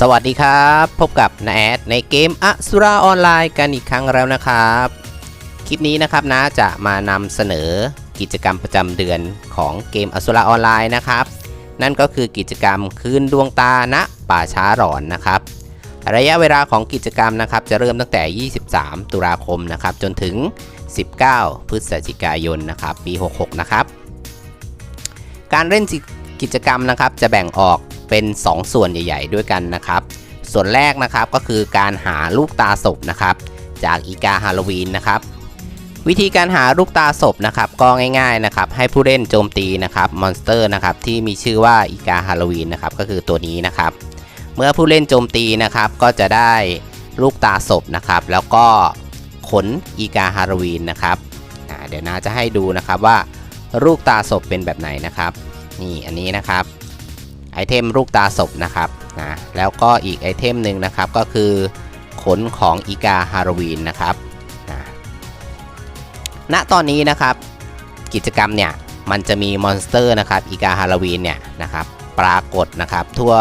สวัสดีครับ พบกับนาแอดในเกมอสุราออนไลน์กันอีกครั้งแล้วนะครับ คลิปนี้นะครับนะจะมานำเสนอกิจกรรมประจำเดือนของเกมอสุราออนไลน์นะครับ นั่นก็คือกิจกรรมคืนดวงตาณป่าช้าหลอนนะครับ ระยะเวลาของกิจกรรมนะครับ จะเริ่มตั้งแต่ 23 ตุลาคมนะครับ จนถึง 19 พฤศจิกายนนะครับ ปี 66 นะครับ การเล่นกิจกรรมนะครับจะแบ่งออก เป็น 2 ส่วนใหญ่ ๆ ด้วยกันนะครับ ส่วนแรกนะครับก็คือการหาลูกตาศพนะครับ จากอีกาฮาโลวีนนะครับ วิธีการหาลูกตาศพนะครับ ก็ง่ายๆนะครับ ให้ผู้เล่นโจมตีนะครับมอนสเตอร์นะครับที่มีชื่อว่าอีกาฮาโลวีนนะครับก็คือตัวนี้นะครับ เมื่อผู้เล่นโจมตีนะครับก็จะได้ลูกตาศพนะครับ แล้วก็ขนอีกาฮาโลวีนนะครับเดี๋ยวนาจะให้ดูนะครับว่าลูกตาศพเป็นแบบไหนนะครับ นี่อันนี้นะครับ ไอเทมลูกตาศพนะครับนะแล้วก็อีกไอเทมหนึ่งนะครับก็คือขนของอีกาฮาโลวีนนะครับนะณตอนนี้นะครับกิจกรรมเนี่ยมันจะมีมอนสเตอร์นะครับอีกาฮาโลวีนเนี่ยนะครับปรากฏนะครับทั่ว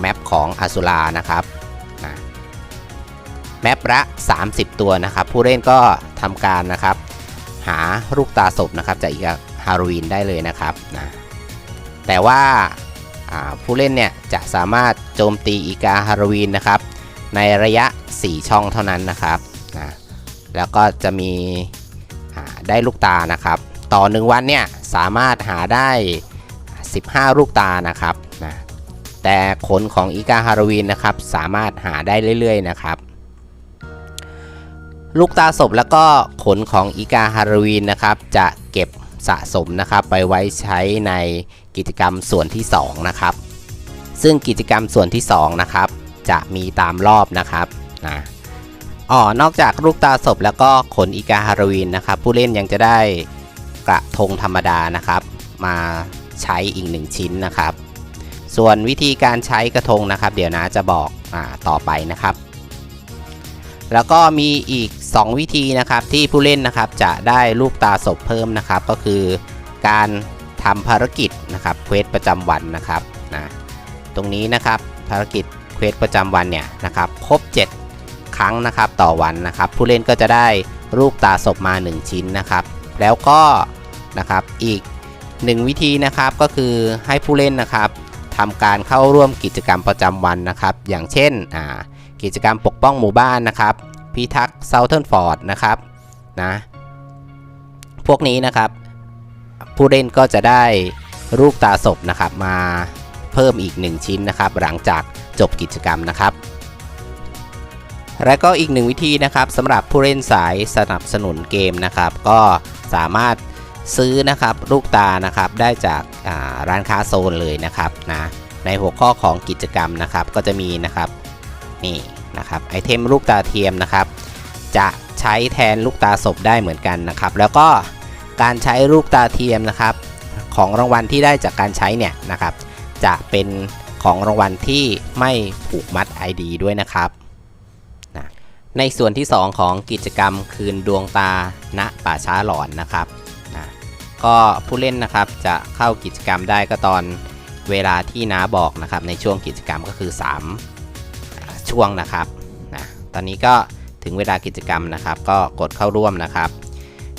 แมปของอสุรานะครับนะแมปละ 30 ตัวนะครับ ผู้เล่นก็ทำการนะครับ หาลูกตาศพนะครับจากอีกาฮาโลวีนได้เลยนะครับนะแต่ว่า ผู้เล่นเนี่ยจะสามารถโจมตีอีกาฮาโลวีนนะครับ ในระยะ 4 ช่องเท่านั้นนะครับนะแล้วก็จะมีได้ลูกตานะครับ ต่อ 1 วันเนี่ยสามารถหาได้ 15 ลูกตานะครับนะแต่ขนของอีกาฮาโลวีนนะครับ สามารถหาได้เรื่อย ๆ นะครับ ลูกตาศพแล้วก็ขนของอีกาฮาโลวีนนะครับ จะเก็บ สะสมนะครับไปไว้ใช้ในกิจกรรมส่วนที่ 2 นะครับ ซึ่งกิจกรรมส่วนที่ 2 นะครับ จะมีตามรอบนะครับนะอ๋อนอกจากลูกตาศพแล้วก็ขนอีกาฮาโลวีนนะครับ ผู้เล่นยังจะได้กระทงธรรมดานะครับ มาใช้อีกหนึ่งชิ้นนะครับ ส่วนวิธีการใช้กระทงนะครับ เดี๋ยวนะจะบอกอต่อไปนะครับ แล้วก็มีอีก 2 วิธีนะครับที่ผู้เล่นนะครับจะได้ลูกตาศพเพิ่มนะครับ ก็คือการทำภารกิจนะครับเควสประจำวันนะครับนะตรงนี้นะครับภารกิจเควสประจำวันเนี่ยนะครับครบ 7 ครั้งนะครับต่อวันนะครับ ผู้เล่นก็จะได้รูปตาศพมา 1 ชิ้นนะครับ แล้วก็นะครับอีก 1 วิธีนะครับก็คือให้ผู้เล่นนะครับทำการเข้าร่วมกิจกรรมประจำวันนะครับ อย่างเช่นกิจกรรมปกป้องหมู่บ้านนะครับ พิทักษ์เซาเทิร์นฟอร์ดนะครับนะพวกนี้นะครับ ผู้เล่นก็จะได้รูปตาศพนะครับ มาเพิ่มอีก 1 ชิ้นนะครับ หลังจากจบกิจกรรมนะครับ และก็อีกหนึ่งวิธีนะครับสำหรับผู้เล่นสายสนับสนุนเกมนะครับ ก็สามารถซื้อนะครับลูกตานะครับได้จากร้านค้าโซนเลยนะครับนะในหัวข้อของกิจกรรมนะครับก็จะมีนะครับนี่ นะครับไอเทมลูกตาเทียมนะครับ จะใช้แทนลูกตาศพได้เหมือนกันนะครับ แล้วก็การใช้ลูกตาเทียมนะครับ ของรางวัลที่ได้จากการใช้เนี่ยนะครับ จะเป็นของรางวัลที่ไม่ผูกมัด ID ด้วยนะครับนะในส่วนที่ 2 ของกิจกรรมคืนดวงตาณป่าช้าหลอนนะครับนะก็ผู้เล่นนะครับจะเข้ากิจกรรมได้ก็ตอนเวลาที่น้าบอกนะครับในช่วงกิจกรรมก็คือ 3 ช่วงนะครับนะตอนนี้ก็ถึงเวลากิจกรรมนะครับ ก็กดเข้าร่วมนะครับ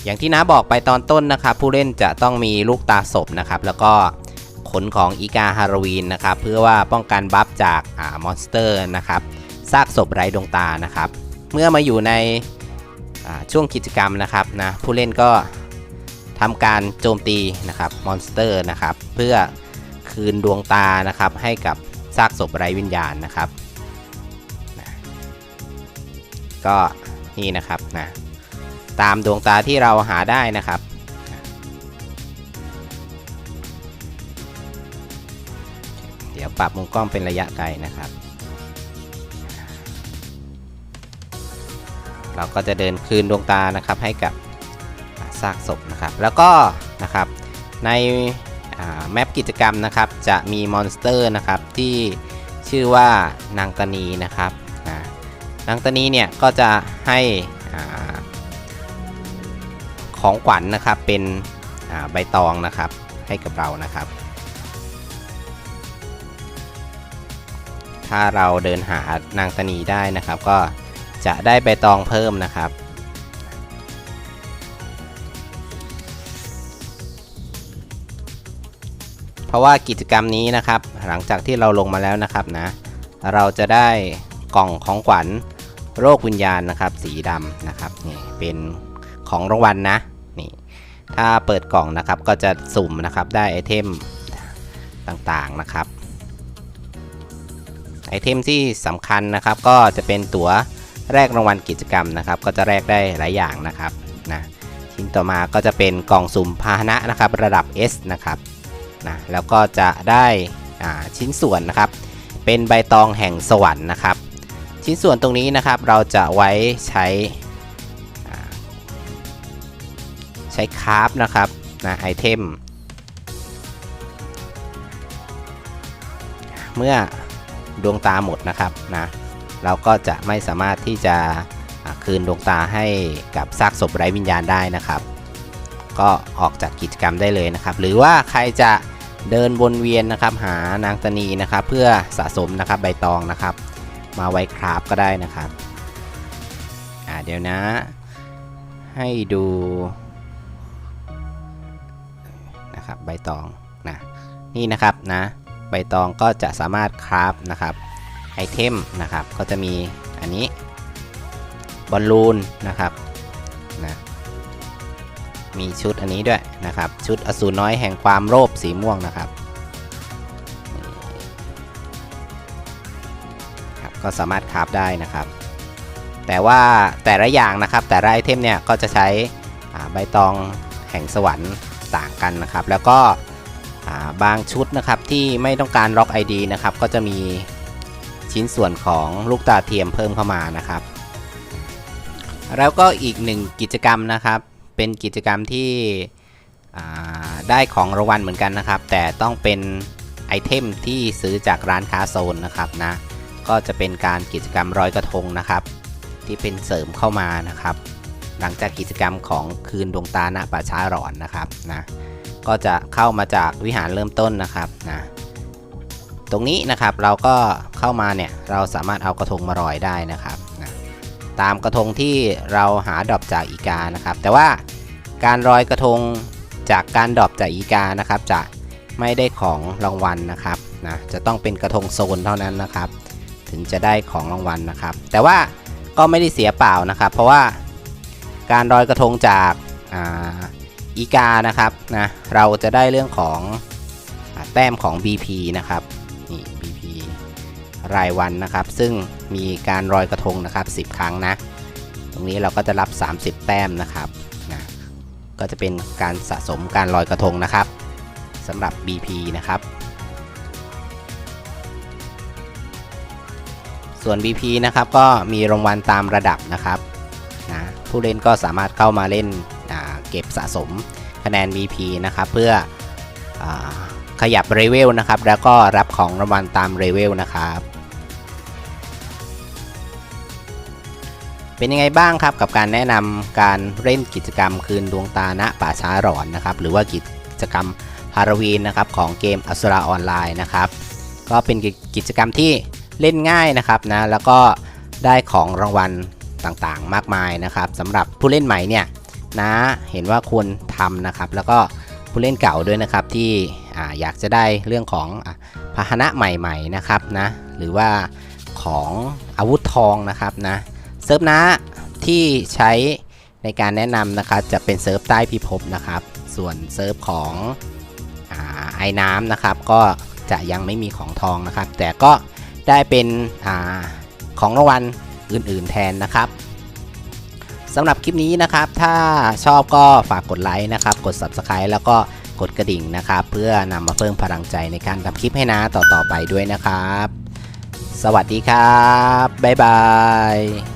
อย่างที่น้าบอกไปตอนต้นนะครับ ผู้เล่นจะต้องมีลูกตาศพนะครับ แล้วก็ขนของอีกาฮาโลวีนนะครับ เพื่อว่าป้องกันบัฟจากอ่ามอนสเตอร์นะครับซากศพไร้ดวงตานะครับ เมื่อมาอยู่ในช่วงกิจกรรมนะครับนะผู้เล่นก็ทำการโจมตีนะครับมอนสเตอร์นะครับ เพื่อคืนดวงตานะครับให้กับซากศพไร้วิญญาณนะครับ ก็นี่นะครับนะตามดวงตาที่เราหาได้นะครับ เดี๋ยวปรับมุมกล้องเป็นระยะไกลนะครับ เราก็จะเดินคืนดวงตานะครับให้กับซากศพนะครับ แล้วก็นะครับในแมปกิจกรรมนะครับจะมีมอนสเตอร์นะครับที่ชื่อว่านางตนีนะครับ นางตานีเนี่ยก็จะให้ของขวัญนนะครับเป็นใบตองนะครับให้กับเรานะครับ ถ้าเราเดินหานางตานีได้นะครับ ก็จะได้ใบตองเพิ่มนะครับเพราะว่ากิจกรรมนี้นะครับ หลังจากที่เราลงมาแล้วนะครับนะ เราจะได้ กล่องของขวัญโรควิญญาณนะครับ สีดำนะครับนี่เป็นของรางวัลนะนี่ถ้าเปิดกล่องนะครับก็จะสุ่มนะครับได้ไอเทมต่างๆนะครับไอเทมที่สำคัญนะครับ ก็จะเป็นตั๋วแรกรางวัลกิจกรรมนะครับ ก็จะแรกได้หลายอย่างนะครับนะชิ้นต่อมาก็จะเป็นกล่องสุ่มพาหนะนะครับ ระดับ S นะครับนะแล้วก็จะได้อ่าชิ้นส่วนนะครับ เป็นใบตองแห่งสวรรค์นะครับ ชิ้นส่วนตรงนี้นะครับเราจะไว้ใช้ใช้คราฟนะครับนะไอเทมเมื่อดวงตาหมดนะครับนะเราก็จะไม่สามารถที่จะคืนดวงตาให้กับซากศพไร้วิญญาณได้นะครับ ก็ออกจากกิจกรรมได้เลยนะครับ หรือว่าใครจะเดินวนเวียนนะครับหานางตนีนะครับ เพื่อสะสมนะครับใบตองนะครับ มาไว้คราฟก็ได้นะครับอ่าเดี๋ยวนะ ให้ดูนะครับใบตองนะนี่นะครับนะใบตองก็จะสามารถคราฟนะครับไอเทมนะครับก็จะมีอันนี้บอลลูนนะครับนะมีชุดอันนี้ด้วยนะครับ ชุดอสูรน้อยแห่งความโลภสีม่วงนะครับ ก็สามารถคราฟได้นะครับ แต่ว่าแต่ละอย่างนะครับแต่ละไอเทมเนี่ยก็จะใช้ใบตองแห่งสวรรค์ต่างกันนะครับ แล้วก็บางชุดนะครับที่ไม่ต้องการล็อก ID นะครับก็จะมีชิ้นส่วนของลูกตาเทียมเพิ่มเข้ามานะครับ แล้วก็อีกหนึ่งกิจกรรมนะครับ เป็นกิจกรรมที่ได้ของรางวัลเหมือนกันนะครับ แต่ต้องเป็นไอเทมที่ซื้อจากร้านค้าโซนนะครับนะ ก็จะเป็นการกิจกรรมรอยกระทงนะครับ ที่เป็นเสริมเข้ามานะครับ หลังจากกิจกรรมของคืนดวงตาณป่าช้าหลอนนะครับนะก็จะเข้ามาจากวิหารเริ่มต้นนะครับนะตรงนี้นะครับเราก็เข้ามาเนี่ยเราสามารถเอากระทงมารอยได้นะครับนะตามกระทงที่เราหาดรอปจากอีกานะครับ แต่ว่าการรอยกระทงจากการดรอปจากอีกานะครับจะไม่ได้ของรางวัลนะครับนะจะต้องเป็นกระทงโซนเท่านั้นนะครับ ถึงจะได้ของรางวัลนะครับ แต่ว่าก็ไม่ได้เสียเปล่านะครับ เพราะว่าการรอยกระทงจากอ,าอีกานะครับนะเราจะได้เรื่องของอแต้มของ BP นะครับนี่ BP รายวันนะครับ ซึ่งมีการรอยกระทงนะครับ 10 ครั้งนะ ตรงนี้เราก็จะรับ 30 แต้มนะครับนะก็จะเป็นการสะสมการลอยกระทงนะครับสำหรับ BP นะครับ ส่วน BP นะครับก็มีรางวัลตามระดับนะครับนะผู้เล่นก็สามารถเข้ามาเล่นเก็บสะสมคะแนน BP นะครับเพื่ออขยับเลเวลนะครับแล้วก็รับของรางวัลตามเลเวลนะครับเป็นยังไงบ้างครับกับการแนะนำการเล่นกิจกรรมคืนดวงตาณป่าช้าหลอนนะครับหรือว่ากิจกรรมฮาโลวีนนะครับของเกมอัสราออนไลน์นะครับก็เป็นกิจกรรมที่ เล่นง่ายนะครับนะแล้วก็ได้ของรางวัลต่างๆ มากมายนะครับสำหรับผู้เล่นใหม่เนี่ยนะเห็นว่าควรทำนะครับ แล้วก็ผู้เล่นเก่าด้วยนะครับที่ออยากจะได้เรื่องของอาพาหนะใหม่ๆนะครับนะหรือว่าของอาวุธทองนะครับนะเซิร์ฟนะที่ใช้ในการแนะนำนะครับจะเป็นเซิร์ฟใต้พิภพนะครับ ส่วนเซิร์ฟของอไอ้น้ำนะครับ ก็จะยังไม่มีของทองนะครับ แต่ก็ ได้เป็นอของรางวัลอื่น ๆ แทนนะครับสำหรับคลิปนี้นะครับ ถ้าชอบก็ฝากกดไลค์นะครับ กด Subscribe แล้วก็กดกระดิ่งนะครับ เพื่อนำมาเพิ่มพลังใจในการทำคลิปให้นะต่อๆไปด้วยนะครับ สวัสดีครับ บ๊ายบาย